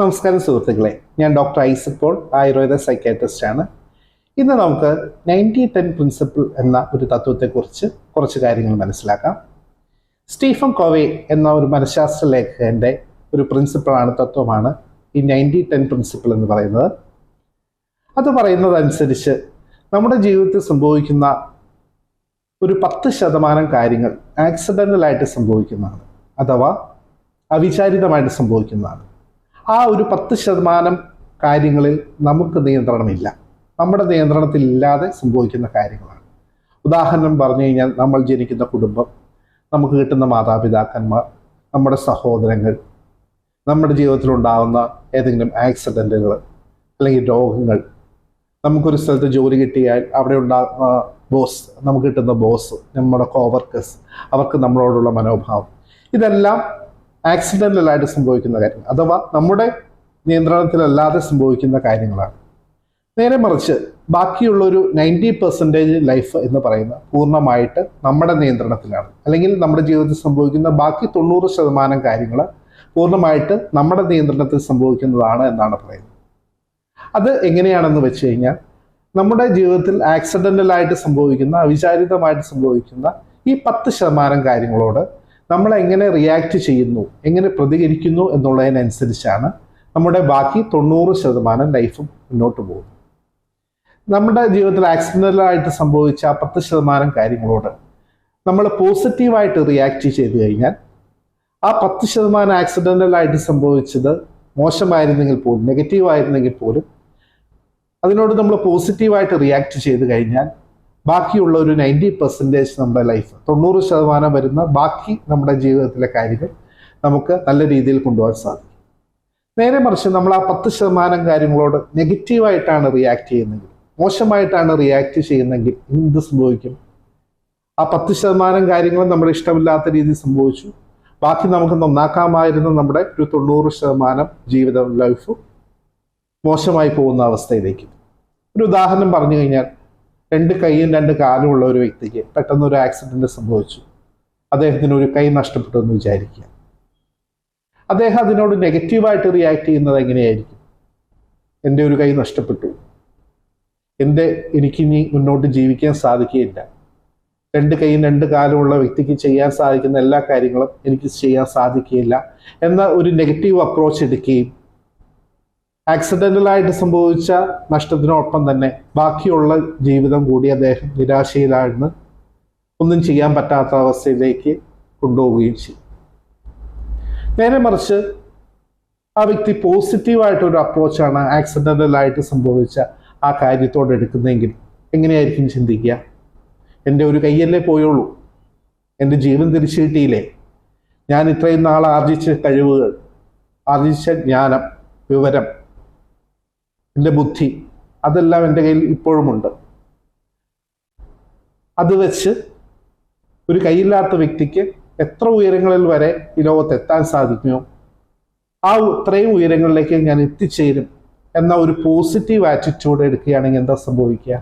നമസ്കാരം സുഹൃത്തുക്കളെ. ഞാൻ doctor Isaac Paul Ayurveda psychiatrist ആണ്. ഇന്ന് നമുക്ക് നയന്റി ടെൻ പ്രിൻസിപ്പിൾ എന്ന ഒരു തത്വത്തെക്കുറിച്ച് കുറച്ച് കാര്യങ്ങൾ മനസ്സിലാക്കാം. സ്റ്റീഫൻ കോവേ എന്ന ഒരു മനഃശാസ്ത്ര ലേഖകന്റെ ഒരു പ്രിൻസിപ്പിളാണ് തത്വമാണ് ഈ നയന്റി ടെൻ പ്രിൻസിപ്പിൾ എന്ന് പറയുന്നത്. അത് പറയുന്നതനുസരിച്ച് നമ്മുടെ ജീവിതത്തിൽ സംഭവിക്കുന്ന ഒരു പത്ത് ശതമാനം കാര്യങ്ങൾ ആക്സിഡന്റലായിട്ട് സംഭവിക്കുന്നതാണ് അഥവാ അവിചാരിതമായിട്ട് സംഭവിക്കുന്നതാണ്. ആ ഒരു പത്ത് ശതമാനം കാര്യങ്ങളിൽ നമുക്ക് നിയന്ത്രണമില്ല. നമ്മുടെ നിയന്ത്രണത്തിൽ ഇല്ലാതെ സംഭവിക്കുന്ന കാര്യങ്ങളാണ്. ഉദാഹരണം പറഞ്ഞു കഴിഞ്ഞാൽ നമ്മൾ ജനിക്കുന്ന കുടുംബം നമുക്ക് കിട്ടുന്ന മാതാപിതാക്കന്മാർ നമ്മുടെ സഹോദരങ്ങൾ നമ്മുടെ ജീവിതത്തിൽ ഉണ്ടാകുന്ന ഏതെങ്കിലും ആക്സിഡന്റുകൾ അല്ലെങ്കിൽ രോഗങ്ങൾ. നമുക്കൊരു സ്ഥലത്ത് ജോലി കിട്ടിയാൽ അവിടെ ഉണ്ടാകുന്ന ബോസ് നമുക്ക് കിട്ടുന്ന ബോസ് നമ്മുടെ കോവർക്കേഴ്സ് അവർക്ക് നമ്മളോടുള്ള മനോഭാവം. ഇതെല്ലാം ആക്സിഡന്റലായിട്ട് സംഭവിക്കുന്ന കാര്യങ്ങൾ അഥവാ നമ്മുടെ നിയന്ത്രണത്തിലല്ലാതെ സംഭവിക്കുന്ന കാര്യങ്ങളാണ്. നേരെ മറിച്ച് ബാക്കിയുള്ള ഒരു നയന്റി പെർസെന്റേജ് ലൈഫ് എന്ന് പറയുന്ന പൂർണമായിട്ട് നമ്മുടെ നിയന്ത്രണത്തിലാണ്. അല്ലെങ്കിൽ നമ്മുടെ ജീവിതത്തിൽ സംഭവിക്കുന്ന ബാക്കി തൊണ്ണൂറ് ശതമാനം കാര്യങ്ങൾ പൂർണമായിട്ട് നമ്മുടെ നിയന്ത്രണത്തിൽ സംഭവിക്കുന്നതാണ് എന്നാണ് പറയുന്നത്. അത് എങ്ങനെയാണെന്ന് വെച്ച് കഴിഞ്ഞാൽ നമ്മുടെ ജീവിതത്തിൽ ആക്സിഡന്റലായിട്ട് സംഭവിക്കുന്ന അവിചാരിതമായിട്ട് സംഭവിക്കുന്ന ഈ പത്ത് ശതമാനം കാര്യങ്ങളോട് നമ്മൾ എങ്ങനെ റിയാക്ട് ചെയ്യുന്നു എങ്ങനെ പ്രതികരിക്കുന്നു എന്നുള്ളതിനനുസരിച്ചാണ് നമ്മുടെ ബാക്കി തൊണ്ണൂറ് ശതമാനം ലൈഫും മുന്നോട്ട് പോകുന്നത്. നമ്മുടെ ജീവിതത്തിൽ ആക്സിഡന്റലായിട്ട് സംഭവിച്ച പത്ത് ശതമാനം കാര്യങ്ങളോട് നമ്മൾ പോസിറ്റീവായിട്ട് റിയാക്ട് ചെയ്തു കഴിഞ്ഞാൽ ആ പത്ത് ശതമാനം ആക്സിഡന്റലായിട്ട് സംഭവിച്ചത് മോശമായിരുന്നെങ്കിൽ പോലും നെഗറ്റീവായിരുന്നെങ്കിൽ പോലും അതിനോട് നമ്മൾ പോസിറ്റീവായിട്ട് റിയാക്ട് ചെയ്ത് കഴിഞ്ഞാൽ ബാക്കിയുള്ള ഒരു നയന്റി പെർസെന്റേജ് നമ്മുടെ ലൈഫ് തൊണ്ണൂറ് ശതമാനം വരുന്ന ബാക്കി നമ്മുടെ ജീവിതത്തിലെ കാര്യങ്ങൾ നമുക്ക് നല്ല രീതിയിൽ കൊണ്ടുപോകാൻ സാധിക്കും. നേരെ മറിച്ച് നമ്മൾ ആ പത്ത് ശതമാനം കാര്യങ്ങളോട് നെഗറ്റീവായിട്ടാണ് റിയാക്ട് ചെയ്യുന്നതെങ്കിൽ മോശമായിട്ടാണ് റിയാക്ട് ചെയ്യുന്നതെങ്കിൽ എന്ത് സംഭവിക്കും? ആ പത്ത് ശതമാനം കാര്യങ്ങൾ നമ്മൾ ഇഷ്ടമില്ലാത്ത രീതിയിൽ സംഭവിച്ചു. ബാക്കി നമുക്ക് നന്നാക്കാമായിരുന്ന നമ്മുടെ ഒരു തൊണ്ണൂറ് ശതമാനം ജീവിതം ലൈഫ് മോശമായി പോകുന്ന അവസ്ഥയിലേക്ക്. ഒരു ഉദാഹരണം പറഞ്ഞു കഴിഞ്ഞാൽ രണ്ട് കൈയും രണ്ട് കാലും ഉള്ള ഒരു വ്യക്തിക്ക് പെട്ടെന്ന് ഒരു ആക്സിഡന്റ് സംഭവിച്ചു. അദ്ദേഹത്തിന് ഒരു കൈ നഷ്ടപ്പെട്ടു എന്ന് വിചാരിക്കുക. അദ്ദേഹം അതിനോട് നെഗറ്റീവായിട്ട് റിയാക്ട് ചെയ്യുന്നത് എങ്ങനെയായിരിക്കും? എന്റെ ഒരു കൈ നഷ്ടപ്പെട്ടു. എന്റെ എനിക്കിനി മുന്നോട്ട് ജീവിക്കാൻ സാധിക്കുകയില്ല. രണ്ട് കൈയും രണ്ട് കാലുമുള്ള വ്യക്തിക്ക് ചെയ്യാൻ സാധിക്കുന്ന എല്ലാ കാര്യങ്ങളും എനിക്ക് ചെയ്യാൻ സാധിക്കുകയില്ല എന്ന ഒരു നെഗറ്റീവ് അപ്രോച്ച് എടുക്കുകയും ആക്സിഡന്റലായിട്ട് സംഭവിച്ച നഷ്ടത്തിനൊപ്പം തന്നെ ബാക്കിയുള്ള ജീവിതം കൂടി അദ്ദേഹം നിരാശയിലായിരുന്നു ഒന്നും ചെയ്യാൻ പറ്റാത്ത അവസ്ഥയിലേക്ക് കൊണ്ടുപോവുകയും ചെയ്യും നേരെ മറിച്ച് ആ വ്യക്തി പോസിറ്റീവായിട്ടൊരു അപ്രോച്ചാണ് ആക്സിഡന്റലായിട്ട് സംഭവിച്ച ആ കാര്യത്തോട് എടുക്കുന്നതെങ്കിൽ എങ്ങനെയായിരിക്കും ചിന്തിക്കുക? എന്റെ ഒരു കയ്യല്ലേ പോയുള്ളൂ. എന്റെ ജീവൻ തിരിച്ചു കിട്ടിയില്ലേ? ഞാൻ ഇത്രയും നാൾ ആർജിച്ച കഴിവുകൾ ആർജിച്ച ജ്ഞാനം വിവരം എന്റെ ബുദ്ധി അതെല്ലാം എന്റെ കയ്യിൽ ഇപ്പോഴുമുണ്ട്. അത് വെച്ച് ഒരു കയ്യില്ലാത്ത വ്യക്തിക്ക് എത്ര ഉയരങ്ങളിൽ വരെ ഈ ലോകത്ത് എത്താൻ സാധിക്കുമോ ആ ഇത്രയും ഉയരങ്ങളിലേക്ക് ഞാൻ എത്തിച്ചേരും എന്ന ഒരു പോസിറ്റീവ് ആറ്റിറ്റ്യൂഡ് എടുക്കുകയാണെങ്കിൽ എന്താ സംഭവിക്കുക?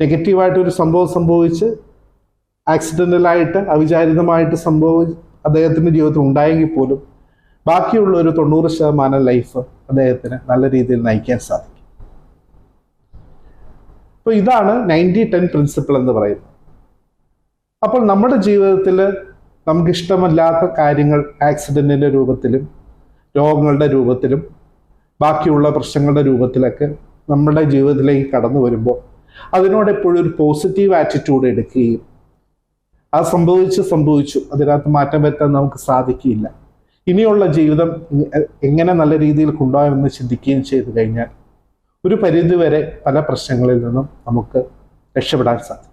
നെഗറ്റീവായിട്ട് ഒരു സംഭവം സംഭവിച്ച് ആക്സിഡന്റലായിട്ട് അവിചാരിതമായിട്ട് സംഭവം അദ്ദേഹത്തിന്റെ ജീവിതത്തിൽ ഉണ്ടായെങ്കിൽ പോലും ബാക്കിയുള്ള ഒരു തൊണ്ണൂറ് ശതമാനം ലൈഫ് അദ്ദേഹത്തിന് നല്ല രീതിയിൽ നയിക്കാൻ സാധിക്കും. അപ്പോൾ ഇതാണ് നയന്റി ടെൻ പ്രിൻസിപ്പിൾ എന്ന് പറയുന്നത്. അപ്പോൾ നമ്മുടെ ജീവിതത്തിൽ നമുക്കിഷ്ടമല്ലാത്ത കാര്യങ്ങൾ ആക്സിഡന്റിന്റെ രൂപത്തിലും രോഗങ്ങളുടെ രൂപത്തിലും ബാക്കിയുള്ള പ്രശ്നങ്ങളുടെ രൂപത്തിലൊക്കെ നമ്മുടെ ജീവിതത്തിലേക്ക് കടന്നു വരുമ്പോൾ അതിനോട് എപ്പോഴും ഒരു പോസിറ്റീവ് ആറ്റിറ്റ്യൂഡ് എടുക്കുകയും അത് സംഭവിച്ച് സംഭവിച്ചു അതിനകത്ത് മാറ്റം വരുത്താൻ നമുക്ക് സാധിക്കില്ല ഇനിയുള്ള ജീവിതം എങ്ങനെ നല്ല രീതിയിൽ കൊണ്ടുപോകാമെന്ന് ചിന്തിക്കുകയും ചെയ്തു കഴിഞ്ഞാൽ ഒരു പരിധിവരെ പല പ്രശ്നങ്ങളിൽ നിന്നും നമുക്ക് രക്ഷപ്പെടാൻ സാധിക്കും.